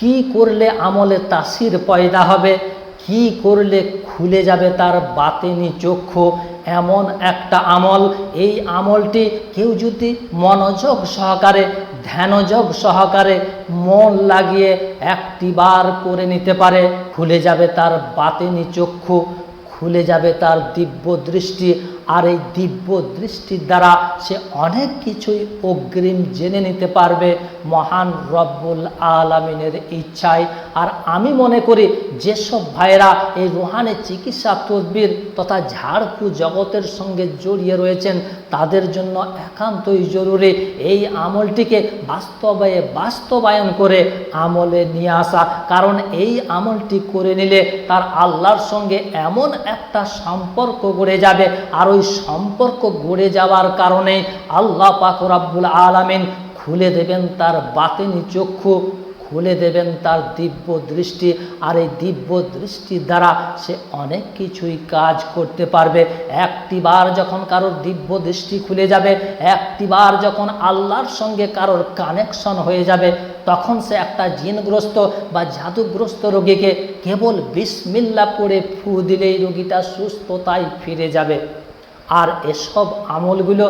কি করলে আমলে তাসির পয়দা হবে? কি করলে খুলে যাবে তার বাতেনি চক্ষু? এমন একটা আমল। এই আমলটি কেউ যদি মনোযোগ সহকারে, ধ্যানযোগ সহকারে মন লাগিয়ে একটিবার করে নিতে পারে, খুলে যাবে তার বাতেনি চক্ষু, খুলে যাবে তার দিব্য দৃষ্টি আর এই দিব্য দৃষ্টির দ্বারা সে অনেক কিছুই অগ্রিম জেনে নিতে পারবে। মহান রব্বুল আলমিনের ইচ্ছায়। আর আমি মনে করি, যেসব ভাইরা এই রোহানি চিকিৎসা তদবির তথা ঝাড়ফু জগতের সঙ্গে জড়িয়ে রয়েছেন, তাদের জন্য একান্তই জরুরি এই আমলটিকে বাস্তবে বাস্তবায়ন করে আমলে নিয়ে আসা। কারণ এই আমলটি করে নিলে তার আল্লাহর সঙ্গে এমন একটা সম্পর্ক গড়ে যাবে। আর সম্পর্ক গড়ে যাওয়ার কারণে আল্লাহ পাক রাব্বুল আলামিন খুলে দেবেন তার বাতেনি চক্ষু, খুলে দেবেন তার দিব্য দৃষ্টি আর এই দিব্য দৃষ্টির দ্বারা সে অনেক কিছুই কাজ করতে পারবে। একটিবার যখন কারোর দিব্য দৃষ্টি খুলে যাবে একটিবার যখন আল্লাহর সঙ্গে কারোর কানেকশন হয়ে যাবে, তখন সে একটা জিনগ্রস্ত বা জাদুগ্রস্ত রোগীকে কেবল বিসমিল্লা পড়ে ফু দিলেই রোগীটা সুস্থতায় ফিরে যাবে। আর এসব আমলগুলো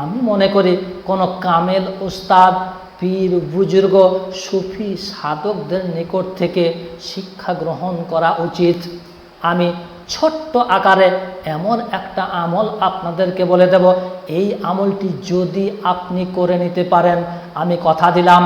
আমি মনে করি কোনো কামেল উস্তাদ, পীর, বুজুর্গ, সুফি, সাধকদের নিকট থেকে শিক্ষা গ্রহণ করা উচিত। আমি ছোট্ট আকারে এমন একটা আমল আপনাদেরকে বলে দেব, এই আমলটি যদি আপনি করে নিতে পারেন, আমি কথা দিলাম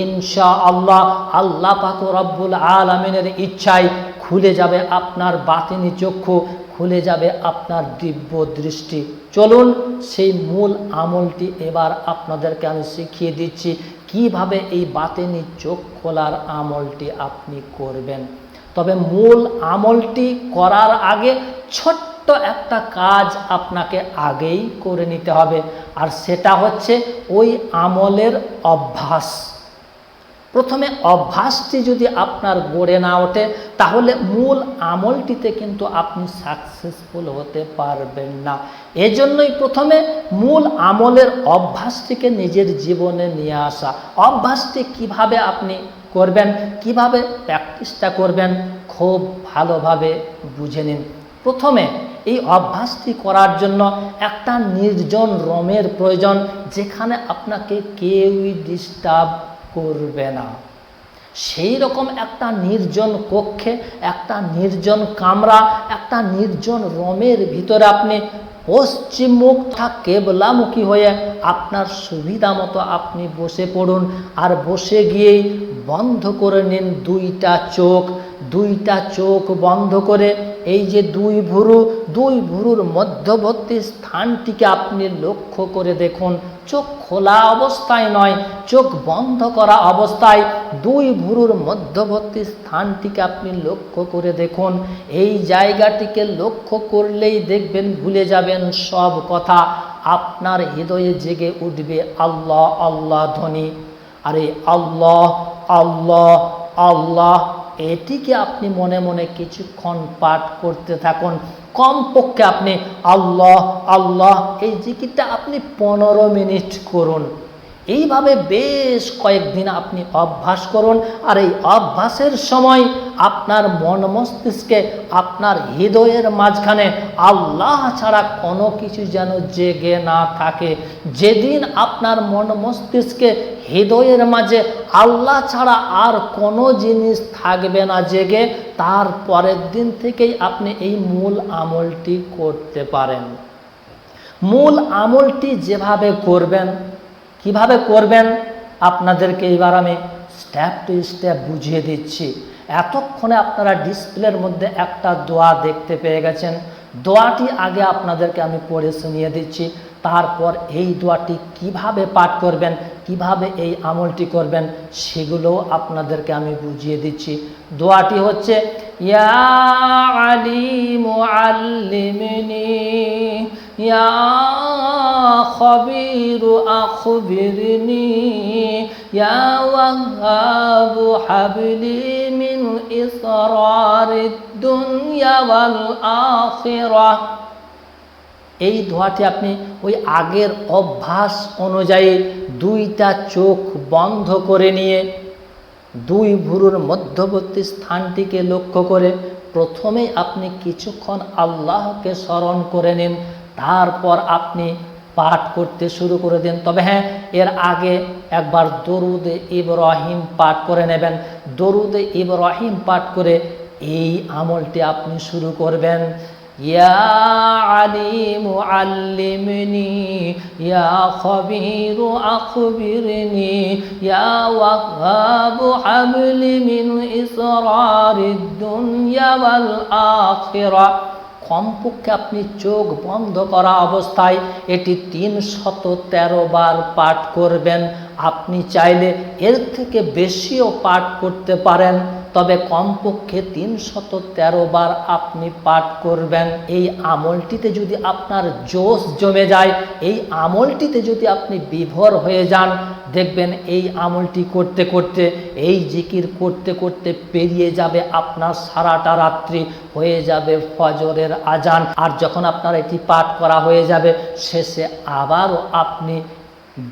ইনশা আল্লাহ আল্লাহ পাক রব্বুল আলমিনের ইচ্ছায় খুলে যাবে আপনার বাতিনি চক্ষু, খুলে যাবে আপনার দিব্য দৃষ্টি। চলুন সেই মূল আমলটি এবার আপনাদেরকে আমি শিখিয়ে দিচ্ছি, কীভাবে এই বাতেনি চোখ খোলার আমলটি আপনি করবেন। তবে মূল আমলটি করার আগে ছোট্ট একটা কাজ আপনাকে আগেই করে নিতে হবে, আর সেটা হচ্ছে ওই আমলের অভ্যাস। প্রথমে অভ্যাসটি যদি আপনার গড়ে না ওঠে, তাহলে মূল আমলটিতে কিন্তু আপনি সাকসেসফুল হতে পারবেন না। এজন্যই প্রথমে মূল আমলের অভ্যাসটিকে নিজের জীবনে নিয়ে আসা। অভ্যাসটি কীভাবে আপনি করবেন, কীভাবে প্র্যাকটিসটা করবেন, খুব ভালোভাবে বুঝে নিন। প্রথমে এই অভ্যাসটি করার জন্য একটা নির্জন রমের প্রয়োজন, যেখানে আপনাকে কেউই ডিস্টার্ব করবে না। সেই রকম একটা নির্জন কক্ষে, একটা নির্জন কামরা, একটা নির্জন রমের ভিতরে আপনি পশ্চিমমুখ থাক কেবলামুখী হয়ে আপনার সুবিধা মতো আপনি বসে পড়ুন আর বসে গিয়েই বন্ধ করে নিন দুইটা চোখ। দুইটা চোখ বন্ধ করে এই যে দুই ভুরু, দুই ভুরুর মধ্যবর্তী স্থানটিকে আপনি লক্ষ্য করে দেখুন। চোখ খোলা অবস্থায় নয়, চোখ বন্ধ করা অবস্থায় দুই ভুরুর মধ্যবর্তী স্থানটিকে আপনি লক্ষ্য করে দেখুন। এই জায়গাটিকে লক্ষ্য করলেই দেখবেন ভুলে যাবেন সব কথা। আপনার হৃদয়ে জেগে উঠবে আল্লাহ আল্লাহ ধ্বনি। আরে আল্লাহ আল্লাহ আল্লাহ। এটিকে আপনি মনে মনে কিছুক্ষণ পাঠ করতে থাকুন। কমপক্ষে আপনি আল্লাহ আল্লাহ এই জিকিরটা আপনি পনেরো মিনিট করুন। এইভাবে বেশ কয়েকদিন আপনি অভ্যাস করুন, আর এই অভ্যাসের সময় আপনার মন মস্তিষ্কে, আপনার হৃদয়ের মাঝখানে আল্লাহ ছাড়া কোনো কিছু যেন জেগে না থাকে। যেদিন আপনার মন মস্তিষ্কে, হৃদয়ের মাঝে আল্লাহ ছাড়া আর কোনো জিনিস থাকবে না জেগে, তার পরের দিন থেকেই আপনি এই মূল আমলটি করতে পারেন। মূল আমলটি যেভাবে করবেন কীভাবে করবেন? আপনাদেরকে এবার আমি স্টেপ টু স্টেপ বুঝিয়ে দিচ্ছি। এতক্ষণে আপনারা ডিসপ্লের মধ্যে একটা দোয়া দেখতে পেয়ে গেছেন। দোয়াটি আগে আপনাদেরকে আমি পড়ে শুনিয়ে দিচ্ছি। তারপর এই দোয়াটি কীভাবে পাঠ করবেন, কীভাবে এই আমলটি করবেন সেগুলো আপনাদেরকে আমি বুঝিয়ে দিচ্ছি। দোয়াটি হচ্ছে, ইয়া আলিম আল্লিমিনি ইয়া খবিরু আখবিরনি ইয়া ওয়াহাবু হাবলি মিন ইসরারিদ দুনিয়া ওয়াল আখিরাহ এই দোয়াটি আপনি ওই আগের অভ্যাস অনুযায়ী দুইটা চোখ বন্ধ করে নিয়ে দুই ভুরুর মধ্যবর্তী স্থানটিকে লক্ষ্য করে প্রথমেই আপনি কিছুক্ষণ আল্লাহকে স্মরণ করে নিন, তারপর আপনি পাঠ করতে শুরু করে দিন। তবে হ্যাঁ এর আগে একবার দরুদে ইব্রাহিম পাঠ করে নেবেন। দরুদে ইব্রাহিম পাঠ করে এই আমলটি আপনি শুরু করবেন। ইয়া আলিমু আল্লিমনি ইয়া খবিরু আখবিরনি ইয়া ওয়াহাবু হাবলি মিন ইসরারিদ দুনিয়া ওয়াল আখিরা। কমপক্ষে আপনি চোখ বন্ধ করা অবস্থায় এটি তিন শত তেরো বার পাঠ করবেন। আপনি চাইলে এর থেকে বেশিও পাঠ করতে পারেন। তবে কমপক্ষে তিন শত তেরো বার আপনি পাঠ করবেন। এই আমলটিতে যদি আপনার জোশ জমে যায়, এই আমলটিতে যদি আপনি বিভোর হয়ে যান, দেখবেন এই আমলটি করতে করতে, এই জিকির করতে করতে পেরিয়ে যাবে আপনার সারাটা রাত্রি, হয়ে যাবে ফজরের আজান। আর যখন আপনার এটি পাঠ করা হয়ে যাবে, শেষে আবারও আপনি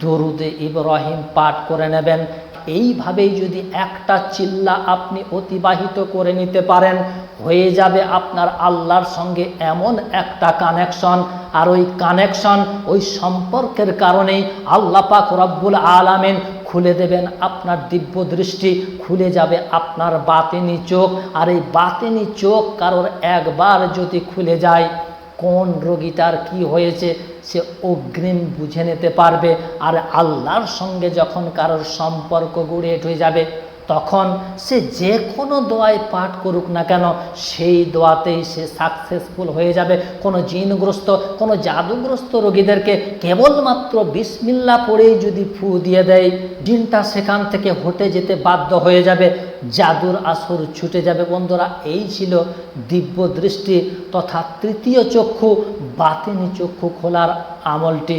দরুদে ইব্রাহিম পাঠ করে নেবেন। এইভাবেই যদি একটা চিল্লা আপনি অতিবাহিত করে নিতে পারেন, হয়ে যাবে আপনার আল্লাহর সঙ্গে এমন একটা কানেকশন আর ওই কানেকশন ওই সম্পর্কের কারণেই আল্লাহ পাক রব্বুল আলামিন খুলে দেবেন আপনার দিব্য দৃষ্টি, খুলে যাবে আপনার বাতেনি চোখ। আর এই বাতেনি চোখ কারোর একবার যদি খুলে যায় কোন রোগী তার কী হয়েছে, সে অগ্রিম বুঝে নিতে পারবে। আর আল্লাহর সঙ্গে যখন কারোর সম্পর্ক গড়ে উঠে যাবে তখন সে যে কোনো দোয়ায় পাঠ করুক না কেন, সেই দোয়াতেই সে সাকসেসফুল হয়ে যাবে। কোনো জিনগ্রস্ত, কোনো জাদুগ্রস্ত রোগীদেরকে কেবলমাত্র বিসমিল্লা পড়েই যদি ফু দিয়ে দেয় জিনটা সেখান থেকে হটে যেতে বাধ্য হয়ে যাবে। জাদুর আসর ছুটে যাবে। বন্ধুরা, এই ছিল দিব্য দৃষ্টি তথা তৃতীয় চক্ষু, বাতিনি চক্ষু খোলার আমলটি।